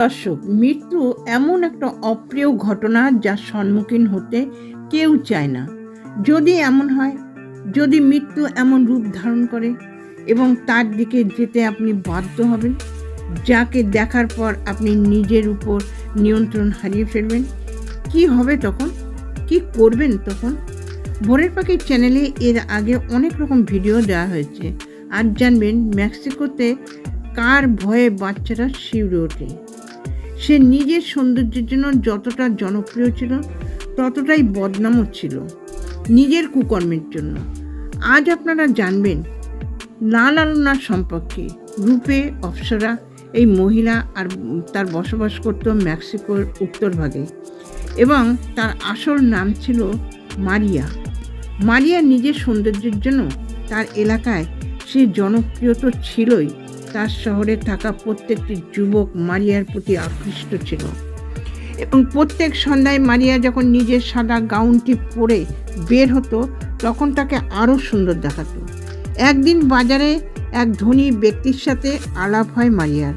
দর্শক মৃত্যু এমন একটা অপ্রিয় ঘটনা যার সম্মুখীন হতে কেউ চায় না। যদি এমন হয়, যদি মৃত্যু এমন রূপ ধারণ করে এবং তার দিকে যেতে আপনি বাধ্য হবেন, যাকে দেখার পর আপনি নিজের উপর নিয়ন্ত্রণ হারিয়ে ফেলবেন, কি হবে তখন? কি করবেন তখন? ভোরের পাখির চ্যানেলে এর আগে অনেক রকম ভিডিও দেওয়া হয়েছে। আজ জানবেন মেক্সিকোতে কার ভয়ে বাচ্চারা শিউরে ওঠে। সে নিজের সৌন্দর্যের জন্য যতটা জনপ্রিয় ছিল, ততটাই বদনামও ছিল নিজের কুকর্মের জন্য। আজ আপনারা জানবেন, লাল আলনার সম্পর্কে, রূপে, অপ্সরা, এই মহিলা আর তার বসবাস করত মেক্সিকোর উত্তরভাগে এবং তার আসল নাম ছিল মারিয়া। মারিয়া নিজের সৌন্দর্যের জন্য তার এলাকায় সে জনপ্রিয় তো ছিলই। তার শহরে থাকা প্রত্যেকটি যুবক মারিয়ার প্রতি আকৃষ্ট ছিল। এবং প্রত্যেক সন্ধ্যায় মারিয়া যখন নিজের সাদা গাউনটি পরে বের হতো, তখন তাকে আরও সুন্দর দেখাতো। একদিন বাজারে এক ধনী ব্যক্তির সাথে আলাপ হয় মারিয়ার।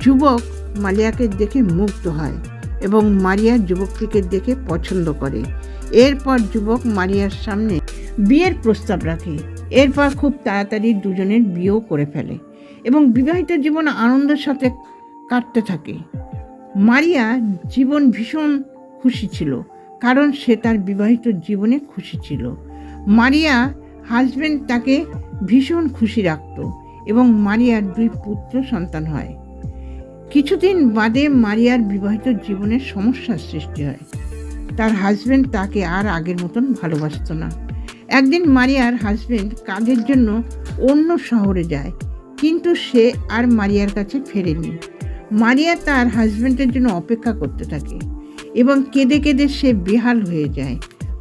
যুবক মারিয়াকে দেখে মুগ্ধ হয় এবং মারিয়া যুবকটিকে দেখে পছন্দ করে। এরপর যুবক মারিয়ার সামনে বিয়ের প্রস্তাব রাখে। এরপর খুব তাড়াতাড়ি দুজনের বিয়েও করে ফেলে এবং বিবাহিত জীবন আনন্দের সাথে কাটতে থাকে। মারিয়া জীবন ভীষণ খুশি ছিল, কারণ সে তার বিবাহিত জীবনে খুশি ছিল। মারিয়া হাজবেন্ড তাকে ভীষণ খুশি রাখত এবং মারিয়ার দুই পুত্র সন্তান হয়। কিছুদিন বাদে মারিয়ার বিবাহিত জীবনের সমস্যার সৃষ্টি হয়। তার হাজব্যান্ড তাকে আর আগের মতন ভালোবাসত না। একদিন মারিয়ার হাজবেন্ড কাজের জন্য অন্য শহরে যায়, কিন্তু সে আর মারিয়ার কাছে ফেরেনি। মারিয়া তার হাজবেন্ডের জন্য অপেক্ষা করতে থাকে এবং কেঁদে কেঁদে সে বেহাল হয়ে যায়।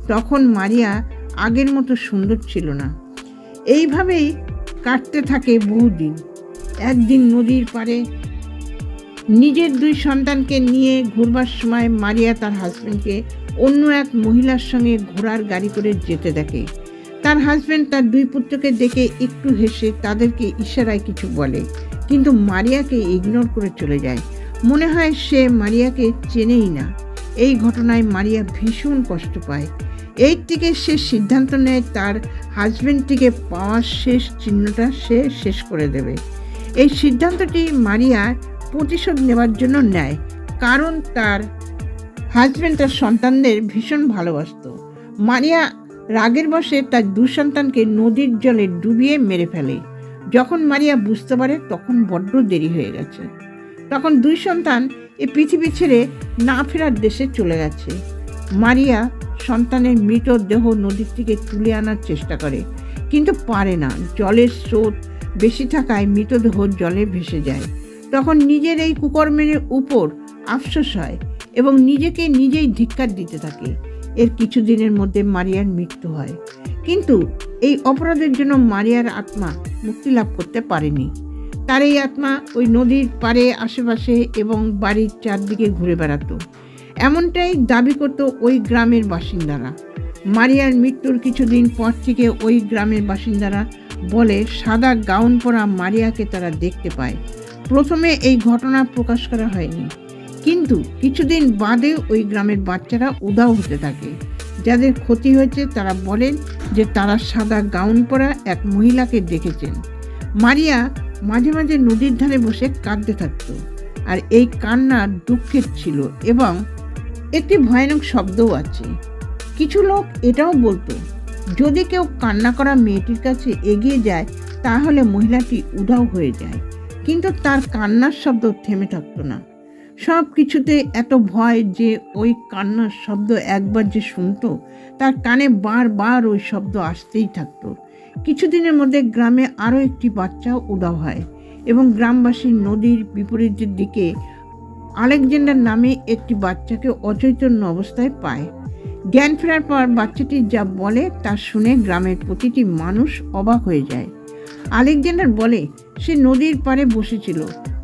তখন মারিয়া আগের মতো সুন্দর ছিল না। এইভাবেই কাটতে থাকে বহুদিন। একদিন নদীর পাড়ে নিজের দুই সন্তানকে নিয়ে ঘুরবার সময় মারিয়া তার হাজবেন্ডকে অন্য এক মহিলার সঙ্গে ঘোড়ার গাড়ি করে যেতে দেখে। তার হাজবেন্ড তার দুই পুত্রকে দেখে একটু হেসে তাদেরকে ইশারায় কিছু বলে, কিন্তু মারিয়াকে ইগনোর করে চলে যায়। মনে হয় সে মারিয়াকে চেনেই না। এই ঘটনায় মারিয়া ভীষণ কষ্ট পায়। এই থেকে সে সিদ্ধান্ত নেয় তার হাজবেন্ডটিকে পাওয়ার শেষ চিহ্নটা সে শেষ করে দেবে। এই সিদ্ধান্তটি মারিয়ার প্রতিশোধ নেওয়ার জন্য নেয়, কারণ তার হাজব্যান্ড তার সন্তানদের ভীষণ ভালোবাসত। মারিয়া রাগের বসে তার দু সন্তানকে নদীর জলে ডুবিয়ে মেরে ফেলে। যখন মারিয়া বুঝতে পারে, তখন বড্ড দেরি হয়ে গেছে। তখন দুই সন্তান এ পৃথিবী ছেড়ে না ফেরার দেশে চলে গেছে। মারিয়া সন্তানের মৃতদেহ নদীর থেকে তুলে আনার চেষ্টা করে, কিন্তু পারে না। জলের স্রোত বেশি থাকায় মৃতদেহ জলে ভেসে যায়। তখন নিজের এই কুকর্মের উপর আফসোস হয় এবং নিজেকে নিজেই ধিক্কার দিতে থাকে। এর কিছুদিনের মধ্যে মারিয়ার মৃত্যু হয়। কিন্তু এই অপরাধের জন্য মারিয়ার আত্মা মুক্তি লাভ করতে পারেনি। তার এই আত্মা ওই নদীর পাড়ে, আশেপাশে এবং বাড়ির চারদিকে ঘুরে বেড়াতো। এমনটাই দাবি করত ওই গ্রামের বাসিন্দারা। মারিয়ার মৃত্যুর কিছুদিন পর থেকে ওই গ্রামের বাসিন্দারা বলে, সাদা গাউন পরা মারিয়াকে তারা দেখতে পায়। প্রথমে এই ঘটনা প্রকাশ করা হয়নি। কিন্তু কিছুদিন বাদে ওই গ্রামের বাচ্চারা উদাও হতে থাকে। যাদের ক্ষতি হয়েছে তারা বলেন যে তারা সাদা গাউন পরা এক মহিলাকে দেখেছেন। মারিয়া মাঝে মাঝে নদীর ধারে বসে কাঁদতে থাকতো। আর এই কান্না দুঃখের ছিল এবং একটি ভয়ানক শব্দও আছে। কিছু লোক এটাও বলতো, যদি কেউ কান্না করা মেয়েটির কাছে এগিয়ে যায়, তাহলে মহিলাটি উধাও হয়ে যায়। কিন্তু তার কান্নার শব্দ থেমে থাকতো না। সব কিছুতে এত ভয় যে ওই কান্নার শব্দ একবার যে শুনতো, তার কানে বারবার ওই শব্দ আসতেই থাকতো। কিছুদিনের মধ্যে গ্রামে আরও একটি বাচ্চাও উদাও হয় এবং গ্রামবাসী নদীর বিপরীতের দিকে আলেকজান্ডার নামে একটি বাচ্চাকে অচৈতন্য অবস্থায় পায়। জ্ঞান ফেরার পর বাচ্চাটি যা বলে তা শুনে গ্রামের প্রতিটি মানুষ অবাক হয়ে যায়। আলেকজান্ডার বলে, সে নদীর পাড়ে বসেছিল।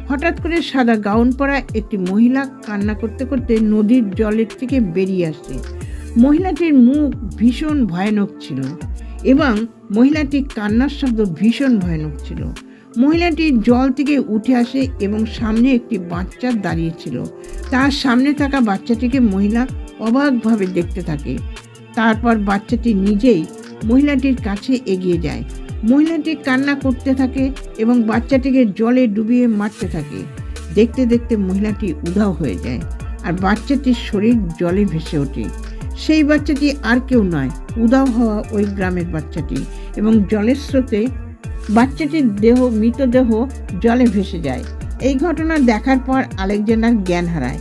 হঠাৎ করে সাদা গাউন পরা একটি মহিলা কান্না করতে করতে নদীর জলের থেকে বেরিয়ে আসে। মহিলাটির মুখ ভীষণ ভয়ানক ছিল এবং মহিলাটির কান্নার শব্দ ভীষণ ভয়ানক ছিল। মহিলাটি জল থেকে উঠে আসে এবং সামনে একটি বাচ্চা দাঁড়িয়েছিল তার সামনে থাকা বাচ্চাটিকে মহিলা অবাকভাবে দেখতে থাকে। তারপর বাচ্চাটি নিজেই মহিলাটির কাছে এগিয়ে যায়। মহিলাটি কান্না করতে থাকে এবং বাচ্চাটিকে জলে ডুবিয়ে মারতে থাকে। দেখতে দেখতে মহিলাটি উধাও হয়ে যায় আর বাচ্চাটির শরীর জলে ভেসে ওঠে। সেই বাচ্চাটি আর কেউ নয় উদাও হওয়া ওই গ্রামের বাচ্চাটি এবং জলের স্রোতে বাচ্চাটির দেহ, মৃতদেহ জলে ভেসে যায়। এই ঘটনা দেখার পর আলেকজান্ডার জ্ঞান হারায়।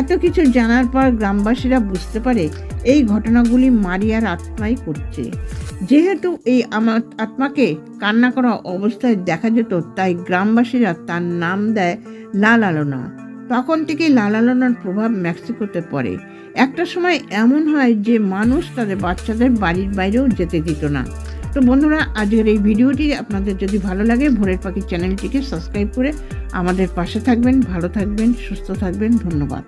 এত কিছু জানার পর গ্রামবাসীরা বুঝতে পারে এই ঘটনাগুলি মারিয়ার আত্মাই করছে। যেহেতু এই আমার আত্মাকে কান্না করা অবস্থায় দেখা যেত, তাই গ্রামবাসীরা তার নাম দেয় লাল আলোনা তখন থেকেই লাল আলোনার প্রভাব মেক্সিকোতে পড়ে। একটা সময় এমন হয় যে মানুষ তাদের বাচ্চাদের বাড়ির বাইরেও যেতে দিত না। তো বন্ধুরা, আজকের এই ভিডিওটি আপনাদের যদি ভালো লাগে, ভোরের পাখি চ্যানেলটিকে সাবস্ক্রাইব করে আমাদের পাশে থাকবেন, ভালো থাকবেন, সুস্থ থাকবেন, ধন্যবাদ।